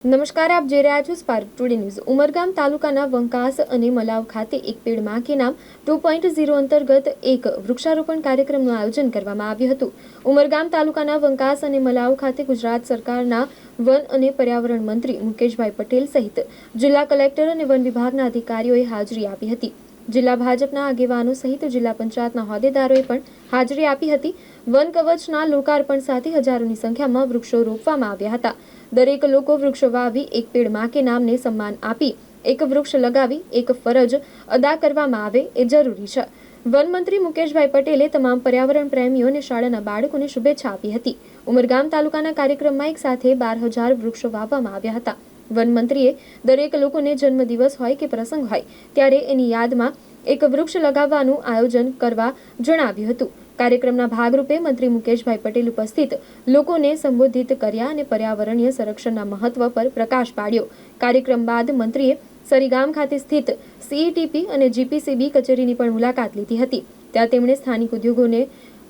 નમસ્કાર, આપ જોઈ રહ્યા છો સ્પાર્ક ટુડે ન્યૂઝ ઉમરગામ તાલુકાના વંકાસ અને મલાવ ખાતે એક પેડમાં કે નામ ટુ પોઈન્ટ ઝીરો અંતર્ગત એક વૃક્ષારોપણ કાર્યક્રમનું આયોજન કરવામાં આવ્યું હતું. ઉમરગામ તાલુકાના વંકાસ અને મલાવ ખાતે ગુજરાત સરકારના વન અને પર્યાવરણ મંત્રી મુકેશભાઈ પટેલ સહિત જિલ્લા કલેક્ટર અને વન વિભાગના અધિકારીઓએ હાજરી આપી હતી. જિલ્લા ભાજપના આગેવાનો સહિત જિલ્લા પંચાયતના હોદ્દેદારોએ પણ હાજરી આપી હતી. વન કવચના લોકાર્પણ સાથે હજારોની સંખ્યામાં વૃક્ષો રોપવામાં આવ્યા હતા. દરેક લોકો વૃક્ષો વાવી, એક પેડમાં કે નામને સન્માન આપી, એક વૃક્ષ લગાવી, એક ફરજ અદા કરવામાં આવે એ જરૂરી છે. વનમંત્રી મુકેશભાઈ પટેલે તમામ પર્યાવરણ પ્રેમીઓને શાળાના બાળકોને શુભેચ્છા આપી હતી. ઉમરગામ તાલુકાના કાર્યક્રમમાં એક સાથે બાર હજાર વૃક્ષો વાવવામાં આવ્યા હતા. વનમંત્રીએ દરેક લોકોને જન્મદિવસ હોય કે પ્રસંગ હોય, ત્યારે એની યાદમાં એક વૃક્ષ લગાવવાનું આયોજન કરવા જણાવ્યું હતું. કાર્યક્રમના ભાગરૂપે મંત્રી મુકેશભાઈ પટેલ ઉપસ્થિત લોકોને સંબોધિત કર્યા અને પર્યાવરણીય સંરક્ષણના મહત્વ પર પ્રકાશ પાડ્યો. કાર્યક્રમ બાદ મંત્રીએ સરીગામ ખાતે સ્થિત સીઈટીપી અને જીપીસીબી કચેરીની પણ મુલાકાત લીધી હતી. ત્યાં તેમણે સ્થાનિક ઉદ્યોગોને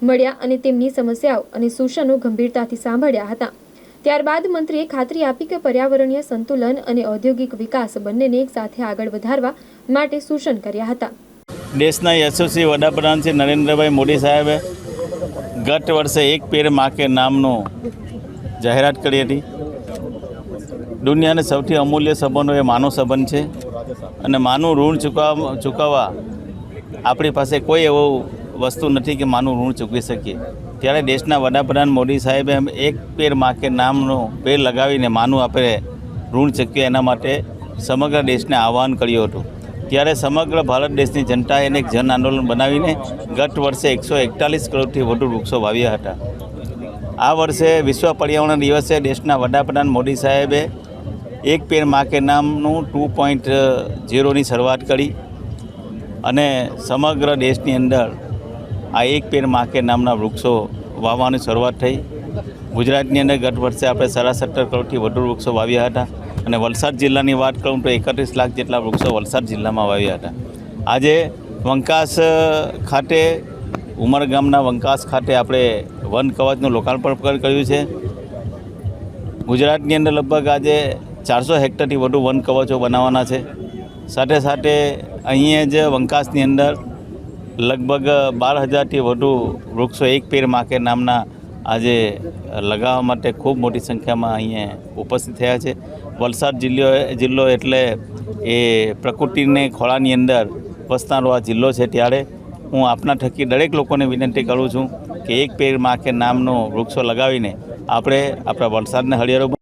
મળ્યા અને તેમની સમસ્યાઓ અને સૂચનો ગંભીરતાથી સાંભળ્યા હતા. ત્યારબાદ મંત્રીએ ખાતરી આપી કે પર્યાવરણીય સંતુલન અને ઔદ્યોગિક વિકાસ બંનેને એક સાથે આગળ વધારવા માટે સૂચન કર્યા હતા. દેશના યશસ્વી વડાપ્રધાન શ્રી નરેન્દ્રભાઈ મોદી સાહેબે ગત વર્ષે એક પેર માકે નામનો નામનું જાહેરાત કરી હતી. દુનિયાના સૌથી અમૂલ્ય સંબંધો એ માનવ સંબંધ છે અને માનું ઋણ ચૂકવવા ચૂકવવા આપણી પાસે કોઈ એવો વસ્તુ નથી કે માનું ઋણ ચૂકવી શકીએ. ત્યારે દેશના વડાપ્રધાન મોદી સાહેબે એમ એક પેરમાં કે નામનું પેર લગાવીને માનું આપણે ઋણ ચૂકવીએ એના માટે સમગ્ર દેશને આહવાન કર્યું હતું. ત્યારે સમગ્ર ભારત દેશની જનતાએ એને એક જન આંદોલન બનાવીને ગત વર્ષે એકસો એકતાલીસ કરોડથી વધુ વૃક્ષો વાવ્યા હતા. આ વર્ષે વિશ્વ પર્યાવરણ દિવસે દેશના વડાપ્રધાન મોદી સાહેબે એક પેરમાં કે નામનું ટુ પોઈન્ટ ઝીરોની શરૂઆત કરી અને સમગ્ર દેશની અંદર આ એક પેરમાં કે નામના વૃક્ષો વાવવાની શરૂઆત થઈ. ગુજરાતની અંદર ગત વર્ષે આપણે સાડા સત્તર કરોડથી વધુ વૃક્ષો વાવ્યા હતા અને વલસાડ જિલ્લાની વાત કરું તો એકત્રીસ લાખ જેટલા વૃક્ષો વલસાડ જિલ્લામાં વાવ્યા હતા. આજે વંકાસ ખાતે, ઉમર ગામના વંકાસ ખાતે આપણે વન કવચનું લોકાર્પણ પણ કર્યું છે. ગુજરાતની અંદર લગભગ આજે ચારસો હેક્ટરથી વધુ વન કવચો બનાવવાના છે. સાથે સાથે અહીંયા જ વંકાસની અંદર લગભગ બાર હજારથી વધુ વૃક્ષો એક પેર માકે નામના આજે લગાવવા માટે ખૂબ મોટી સંખ્યામાં અહીંયા ઉપસ્થિત થયા છે. વલસાડ જિલ્લો જિલ્લો એટલે એ પ્રકૃતિને ખોળાની અંદર વસનારો આ જિલ્લો છે ત્યારે. હું આપના થકી દરેક લોકોને વિનંતી કરું છું કે એક પેર માકે નામનો વૃક્ષો લગાવીને આપણે આપણા વલસાડને હરિયાળો